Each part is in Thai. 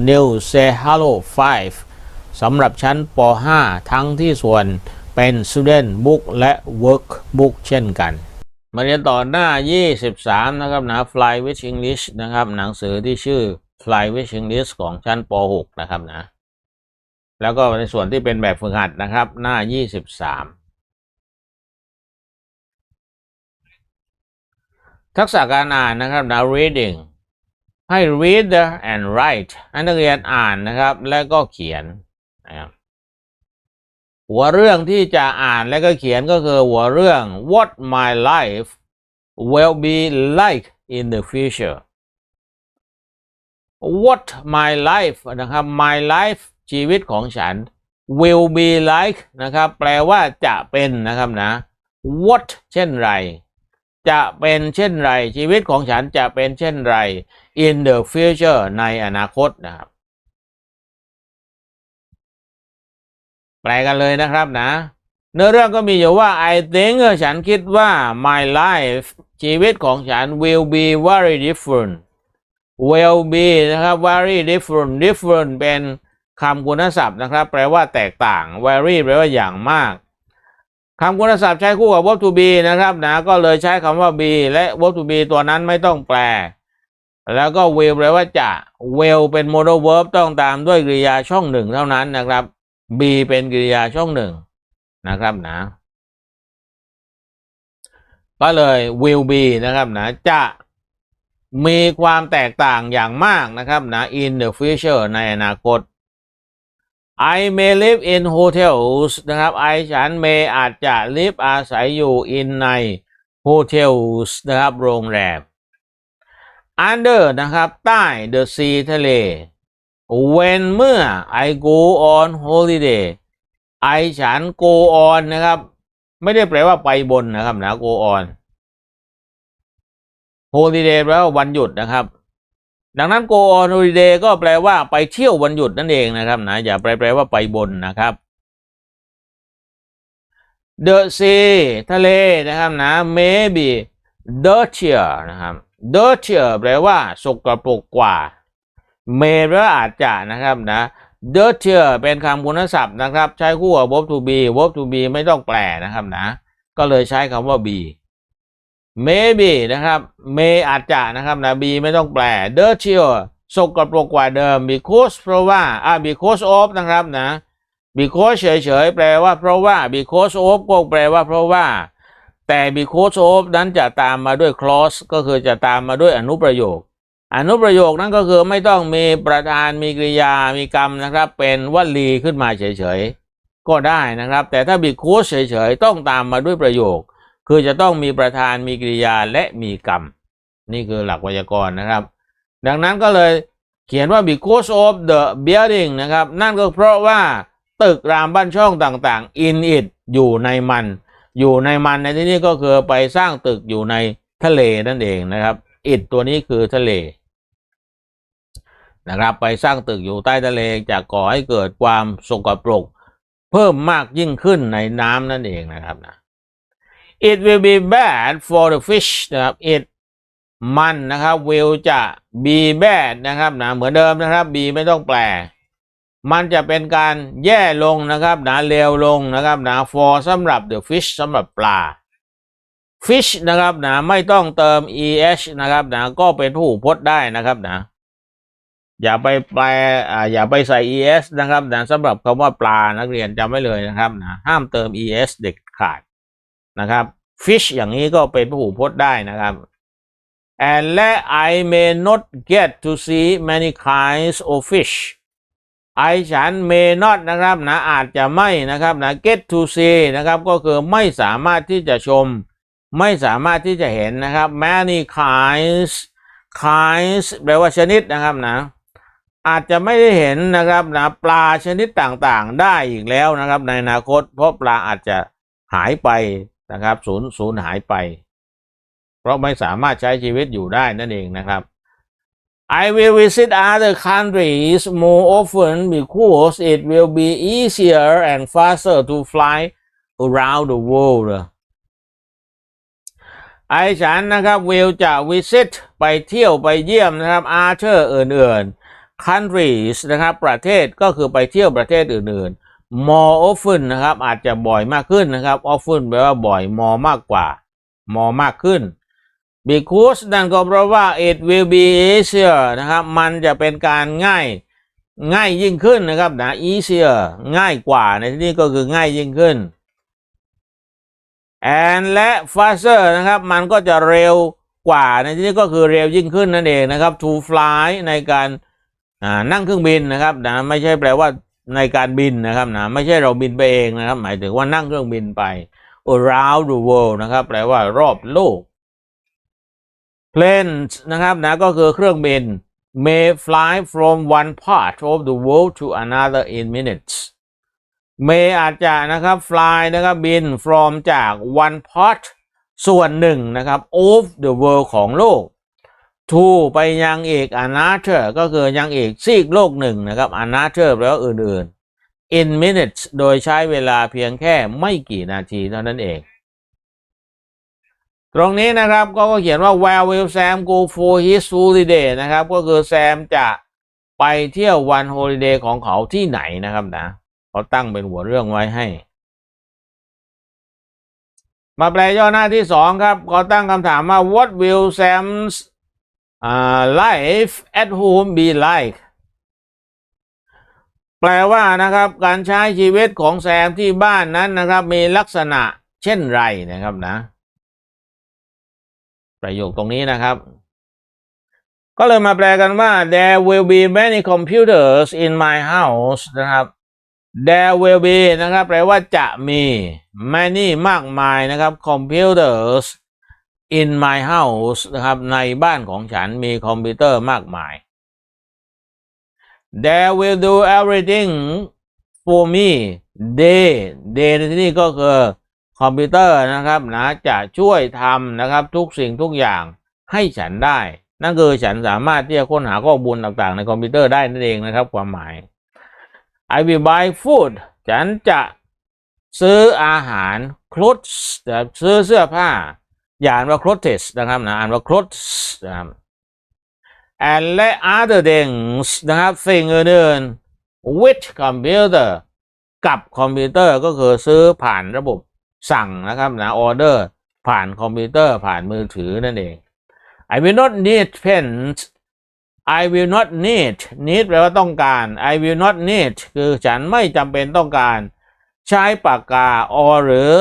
New Say Hello 5 สำหรับชั้นป .5 ทั้งที่ส่วนเป็น Student Book และ Workbook เช่นกัน มาเรียนต่อหน้า 23 นะครับนะ Fly with English นะครับ หนังสือที่ชื่อ Fly with English ของชั้นป .6 นะครับนะ แล้วก็ในส่วนที่เป็นแบบฝึกหัดนะครับ หน้า 23ทักษะการอ่านนะครับนะ reading ให้ read and write ให้นักเรียนอ่านนะครับ และก็เขียนนะครับหัวเรื่องที่จะอ่านและก็เขียนก็คือหัวเรื่อง what my life will be like in the future what my life นะครับ my life ชีวิตของฉัน will be like นะครับ แปลว่าจะเป็นนะครับนะ what เช่นไร จะเป็นเช่นไร ชีวิตของฉันจะเป็นเช่นไร in the future ในอนาคตนะครับ แปลกันเลยนะครับนะ เนื้อเรื่องก็มีอยู่ว่า I think ฉันคิดว่า my life ชีวิตของฉัน will be very different will be นะครับ very different different เป็นคำคุณศัพท์นะครับ แปลว่าแตกต่าง very แปลว่าอย่างมาก คำคุณศัพท์ใช้คู่กับ verb to be นะครับนะก็เลยใช้คำว่า be และ verb to be ตัวนั้นไม่ต้องแปล แล้วก็ will แปลว่าจะ will เป็น modal verb ต้องตามด้วยกริยาช่องหนึ่งเท่านั้นนะครับ be เป็นกริยาช่องหนึ่งนะครับนะ ก็เลย will be นะครับนะจะมีความแตกต่างอย่างมากนะครับนะ in the future ในอนาคต I may live in hotels นะครับ I ฉัน may อาจจะ live อาศัยอยู่ in ใน hotels นะครับ โรงแรม under นะครับ ใต้ the sea ทะเล when เมื่อ I go on holiday I ฉัน go on นะครับ ไม่ได้แปลว่าไปบนนะครับนะ go on holiday แปลว่าวันหยุดนะครับ ดังนั้น go on holiday ก็แปลว่าไปเที่ยววันหยุดนั่นเองนะครับนะอย่าแปลแปลว่าไปบนนะครับ the sea ทะเลนะครับนะ maybe dirtier นะครับ dirtier แปลว่าสกปรกกว่า may แปลว่าอาจจะนะครับนะ dirtier เป็นคำคุณศัพท์นะครับ ใช้คู่กับ verb to be verb to be ไม่ต้องแปลนะครับนะ ก็เลยใช้คำว่า be maybe นะครับ may อาจจะนะครับนะ be ไม่ต้องแปล dirtier สกปรกกว่าเดิม because เพราะว่าอ่า because of นะครับนะ because เฉยๆ แปลว่าเพราะว่า because of ก็แปลว่าเพราะว่า แต่ because of นั้นจะตามมาด้วย clause ก็คือจะตามมาด้วยอนุประโยค อนุประโยคนั้นก็คือไม่ต้องมีประธานมีกริยามีกรรมนะครับ เป็นวลีขึ้นมาเฉยๆ ก็ได้นะครับ แต่ถ้า because เฉยๆ ต้องตามมาด้วยประโยค คือจะต้องมีประธานมีกิริยาและมีกรรม นี่คือหลักไวยากรณ์นะครับ ดังนั้นก็เลยเขียนว่า because of the building นะครับ นั่นก็เพราะว่าตึกรามบ้านช่องต่างๆ in it อยู่ในมัน อยู่ในมันในที่นี้ก็คือไปสร้างตึกอยู่ในทะเลนั่นเองนะครับ it ตัวนี้คือทะเลนะครับ ไปสร้างตึกอยู่ใต้ทะเลจะก่อให้เกิดความสกปรก เพิ่มมากยิ่งขึ้นในน้ำนั่นเองนะครับนะ it will be bad for the fish นะครับ it มันนะครับ will จะ be bad นะครับนะเหมือนเดิมนะครับ be ไม่ต้องแปล มันจะเป็นการแย่ลงนะครับนะเลวลงนะครับนะ for สำหรับ the fish สำหรับปลา fish นะครับนะไม่ต้องเติม es นะครับนะก็เป็นผู้พจน์ได้นะครับนะ อย่าไปแปลอ่าอย่าไปใส่ es นะครับนะสำหรับคำว่าปลานักเรียนจำไว้เลยนะครับนะห้ามเติม es เด็ดขาด นะครับ fish อย่างนี้ก็เป็นผู้พจน์ได้นะครับ and และ I may not get to see many kinds of fish I ฉัน may not นะครับนะอาจจะไม่นะครับนะ get to see นะครับก็คือไม่สามารถที่จะชม ไม่สามารถที่จะเห็นนะครับ many kinds kinds แปลว่าชนิดนะครับนะอาจจะไม่ได้เห็นนะครับนะปลาชนิดต่างๆ ได้อีกแล้วนะครับ ในอนาคต เพราะปลาอาจจะหายไป นะครับศูนย์ศูนย์หายไป เพราะไม่สามารถใช้ชีวิตอยู่ได้นั่นเองนะครับ I will visit other countries more often because it will be easier and faster to fly around the world ไอฉันนะครับวิวจะ visit ไปเที่ยวไปเยี่ยมนะครับอาเธอร์อื่นๆ countries นะครับ ประเทศก็คือไปเที่ยวประเทศอื่นๆ more often นะครับ อาจจะบ่อยมากขึ้นนะครับ often แปลว่าบ่อย more มากกว่า more มากขึ้น because นั่นก็เพราะว่า it will be easier นะครับ มันจะเป็นการง่ายง่ายยิ่งขึ้นนะครับนะ easier ง่ายกว่าในที่นี้ก็คือง่ายยิ่งขึ้น and และ faster นะครับ มันก็จะเร็วกว่าในที่นี้ก็คือเร็วยิ่งขึ้นนั่นเองนะครับ to fly ในการนั่งเครื่องบินนะครับนะไม่ใช่แปลว่า ในการบินนะครับนะไม่ใช่เราบินไปเองนะครับ หมายถึงว่านั่งเครื่องบินไป around the world นะครับ แปลว่ารอบโลก planes นะครับนะก็คือเครื่องบิน may fly from one part of the world to another in minutes may อาจจะนะครับ fly นะครับบิน from จาก one part ส่วนหนึ่งนะครับ of the world ของโลก to ไปยังเอีก another ก็คือยังเอกซีกโลกหนึ่งนะครับ another แปลว่าอื่นๆ in minutes โดยใช้เวลาเพียงแค่ไม่กี่นาทีเท่านั้นเอง ตรงนี้นะครับก็เขียนว่า where will Sam go for his holiday นะครับก็คือแซมจะไปเที่ยววัน holiday ของเขาที่ไหนนะครับนะเขาตั้งเป็นหัวเรื่องไว้ให้ มาแปลย่อหน้าที่สองครับก็ตั้งคำถามว่า what will Sam's uh, life at home be like แปลว่านะครับการใช้ชีวิตของแซมที่บ้านนั้นนะครับ มีลักษณะเช่นไรนะครับนะ ประโยคตรงนี้นะครับ ก็เลยมาแปลกันว่า there will be many computers in my house นะครับ there will be นะครับ แปลว่าจะมี many มากมายนะครับ computers in my house นะครับ ในบ้านของฉันมีคอมพิวเตอร์มากมาย they will do everything for me they they ในที่นี้ก็คือคอมพิวเตอร์นะครับนะจะช่วยทำนะครับทุกสิ่งทุกอย่างให้ฉันได้ นั่นคือฉันสามารถที่จะค้นหาข้อมูลต่างๆ ในคอมพิวเตอร์ได้นั่นเองนะครับความหมาย I will buy food ฉันจะซื้ออาหาร clothes แบบซื้อเสื้อผ้า อย่าอ่านว่า clothes นะครับนะอ่านว่า clothes นะครับ and และ other things นะครับสิ่งอื่นๆ with computer กับคอมพิวเตอร์ก็คือซื้อผ่านระบบสั่งนะครับนะ order ผ่านคอมพิวเตอร์ผ่านมือถือนั่นเอง I will not need pens I will not need need แปลว่าต้องการ I will not need คือฉันไม่จำเป็นต้องการ ใช้ปากกา or หรือ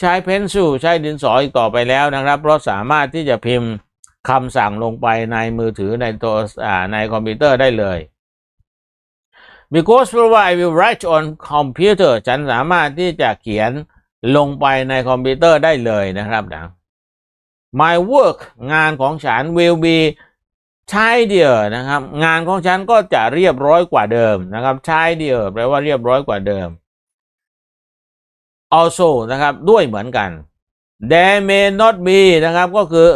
ใช้ pencil ใช้ดินสออีกต่อไปแล้วนะครับ เพราะสามารถที่จะพิมพ์คำสั่งลงไปในมือถือในตัวในคอมพิวเตอร์ได้เลย because เพราะว่า I will write on computer ฉันสามารถที่จะเขียนลงไปในคอมพิวเตอร์ได้เลยนะครับนะ My work งานของฉัน will be tidier นะครับ งานของฉันก็จะเรียบร้อยกว่าเดิมนะครับ tidier แปลว่าเรียบร้อยกว่าเดิม also นะครับด้วยเหมือนกัน there may not be นะครับก็คือ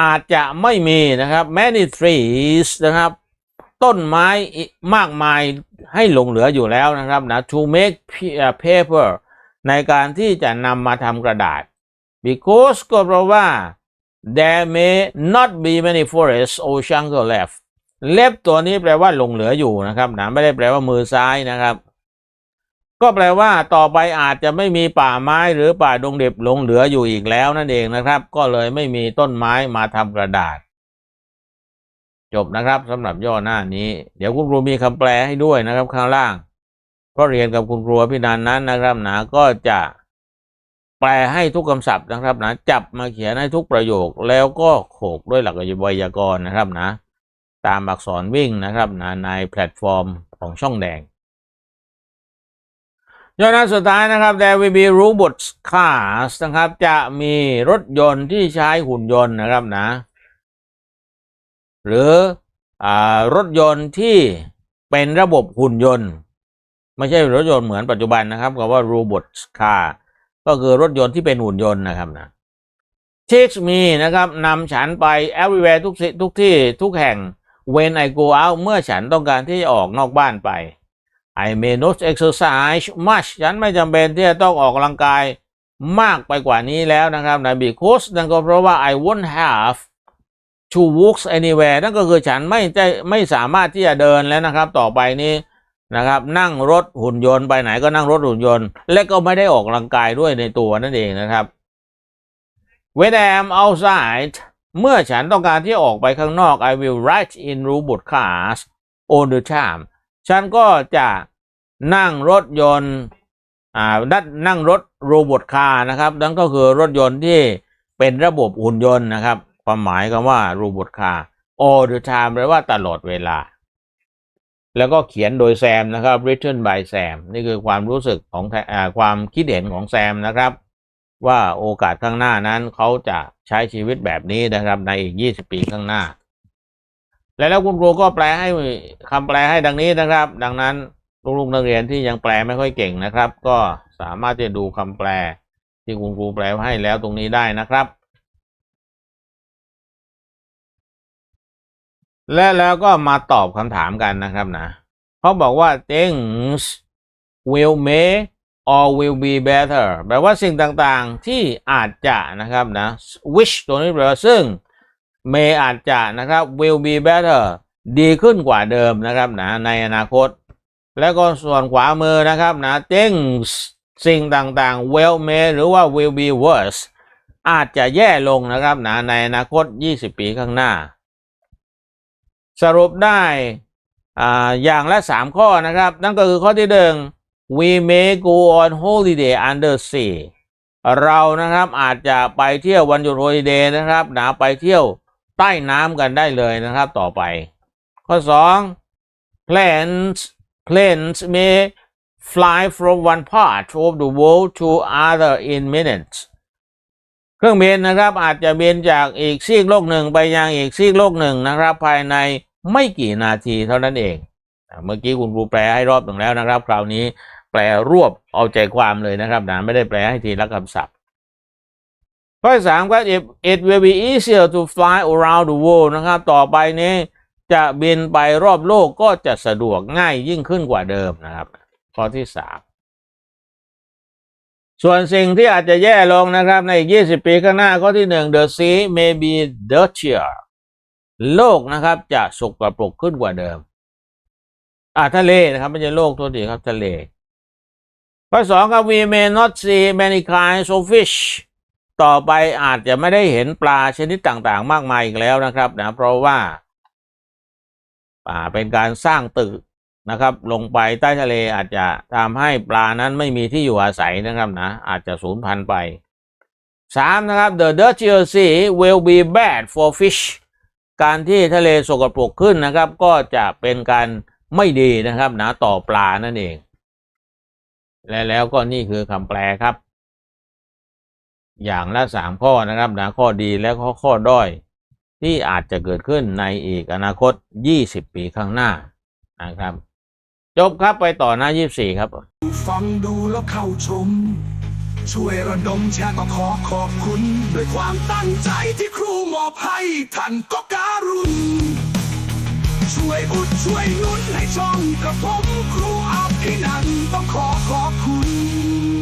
อาจจะไม่มีนะครับ many trees นะครับ ต้นไม้มากมายให้หลงเหลืออยู่แล้วนะครับนะ to make paper ในการที่จะนำมาทำกระดาษ because ก็เพราะว่า there may not be many forests or jungle left เล็บตัวนี้แปลว่าหลงเหลืออยู่นะครับนะไม่ได้แปลว่ามือซ้ายนะครับ ก็แปลว่าต่อไปอาจจะไม่มีป่าไม้หรือป่าดงเดิบหลงเหลืออยู่อีกแล้วนั่นเองนะครับ ก็เลยไม่มีต้นไม้มาทำกระดาษ จบนะครับสำหรับย่อหน้านี้ เดี๋ยวคุณครูมีคำแปลให้ด้วยนะครับข้างล่างเพราะเรียนกับคุณครูพี่นันนั้นนะครับนะก็จะแปลให้ทุกคำศัพท์นะครับนะจับมาเขียนให้ทุกประโยคแล้วก็โขกด้วยหลักไวยากรณ์นะครับนะ ตามอักษรวิ่งนะครับนะในแพลตฟอร์มของช่องแดง ย่อหน้าสุดท้ายนะครับ there will be robots cars นะครับ จะมีรถยนต์ที่ใช้หุ่นยนต์นะครับนะ หรืออรถยนต์ที่เป็นระบบหุ่นยนต์ ไม่ใช่รถยนต์เหมือนปัจจุบันนะครับกับว่า robots car ก็คือรถยนต์ที่เป็นหุ่นยนต์นะครับนะ takes me นะครับนำฉันไป everywhere ทุกทุกที่ทุกแห่ง when I go out เมื่อฉันต้องการที่จะออกนอกบ้านไป I may not exercise much ฉันไม่จำเป็นที่จะต้องออกกำลังกายมากไปกว่านี้แล้วนะครับนะ because นั่นก็เพราะว่า I won't have to walk anywhere นั่นก็คือฉันไม่ได้ไม่สามารถที่จะเดินแล้วนะครับ ต่อไปนี้นะครับ นั่งรถหุ่นยนต์ไปไหนก็นั่งรถหุ่นยนต์ และก็ไม่ได้ออกกำลังกายด้วยในตัวนั่นเองนะครับ When I am outside เมื่อฉันต้องการที่ออกไปข้างนอก I will write in robot cars all the time ฉันก็จะนั่งรถยนต์อ่านั่งนั่งรถโรบอทคาร์นะครับนั่นก็คือรถยนต์ที่เป็นระบบหุ่นยนต์นะครับ ความหมายคำว่าโรบอทคาร์ all the time แปลว่าตลอดเวลา แล้วก็เขียนโดยแซมนะครับ written by Sam นี่คือความรู้สึกของอความคิดเห็นของแซมนะครับ ว่าโอกาสข้างหน้านั้นเขาจะใช้ชีวิตแบบนี้นะครับในอีก 20 ปีข้างหน้า และแล้วคุณครูก็แปลให้คำแปลให้ดังนี้นะครับ ดังนั้นลูกๆนักเรียนที่ยังแปลไม่ค่อยเก่งนะครับ ก็สามารถจะดูคำแปล ที่คุณครูแปลให้แล้วตรงนี้ได้นะครับ และแล้วก็มาตอบคำถามกันนะครับนะเขาบอกว่า things will make or will be better แปลว่าสิ่งต่างๆที่อาจจะนะครับนะ which ตัวนี้แปลว่าซึ่ง may อาจจะนะครับ will be better ดีขึ้นกว่าเดิมนะครับนะในอนาคต แล้วก็ส่วนขวามือนะครับนะ things สิ่งต่างๆ will may หรือว่า will be worse อาจจะแย่ลงนะครับนะในอนาคต 20 ปีข้างหน้า สรุปได้อ่าอย่างละ 3 ข้อนะครับ นั่นก็คือข้อที่หนึ่ง we may go on holiday under sea เรานะครับอาจจะไปเที่ยววันหยุดโฮลิเดย์นะครับนะไปเที่ยว ใต้น้ำกันได้เลยนะครับต่อไป ข้อ 2 planes planes may fly from one part of the world to other in minutes เครื่องบินนะครับอาจจะบินจากอีกซีกโลกหนึ่งไปยังอีกซีกโลกหนึ่งนะครับ ภายในไม่กี่นาทีเท่านั้นเอง เมื่อกี้คุณครูแปลให้รอบหนึ่งแล้วนะครับ คราวนี้แปลรวบเอาใจความเลยนะครับนะไม่ได้แปลให้ทีละคำศัพท์ ข้อสามครับ it, will be easier to fly around the world นะครับ ต่อไปนี้จะบินไปรอบโลกก็จะสะดวกง่ายยิ่งขึ้นกว่าเดิมนะครับ ข้อที่สามส่วนสิ่งที่อาจจะแย่ลงนะครับ ในอีก 20 ปีข้างหน้าข้อที่หนึ่ง the sea may be dirtier โลกนะครับจะสกปรกขึ้นกว่าเดิม อ่าทะเลนะครับไม่ใช่โลกตัวทีครับทะเลข้อสองครับ we may not see many kinds of fish ต่อไปอาจจะไม่ได้เห็นปลาชนิดต่างๆ มากมายอีกแล้วนะครับนะเพราะว่าอ่าเป็นการสร้างตึกนะครับ ลงไปใต้ทะเลอาจจะทำให้ปลานั้นไม่มีที่อยู่อาศัยนะครับนะอาจจะสูญพันธุ์ไปสามนะครับ the dirtier sea will be bad for fish การที่ทะเลสกปรกขึ้นนะครับ ก็จะเป็นการไม่ดีนะครับนะต่อปลานั่นเอง และแล้วก็นี่คือคำแปลครับ อย่างละสามข้อนะครับนะข้อดีและข้อข้อด้อย ที่อาจจะเกิดขึ้นในอีกอนาคต 20 ปีข้างหน้านะครับ จบครับไปต่อหน้า 24 ครับ ฟังดูแล้วเข้าชม ช่วยระดมแชร์ก็ขอขอบคุณ ด้วยความตั้งใจที่ครูมอบให้ท่านก็การุณช่วยอุดช่วยนุนให้ช่องกระผมครูอาภินันต้องขอขอบคุณ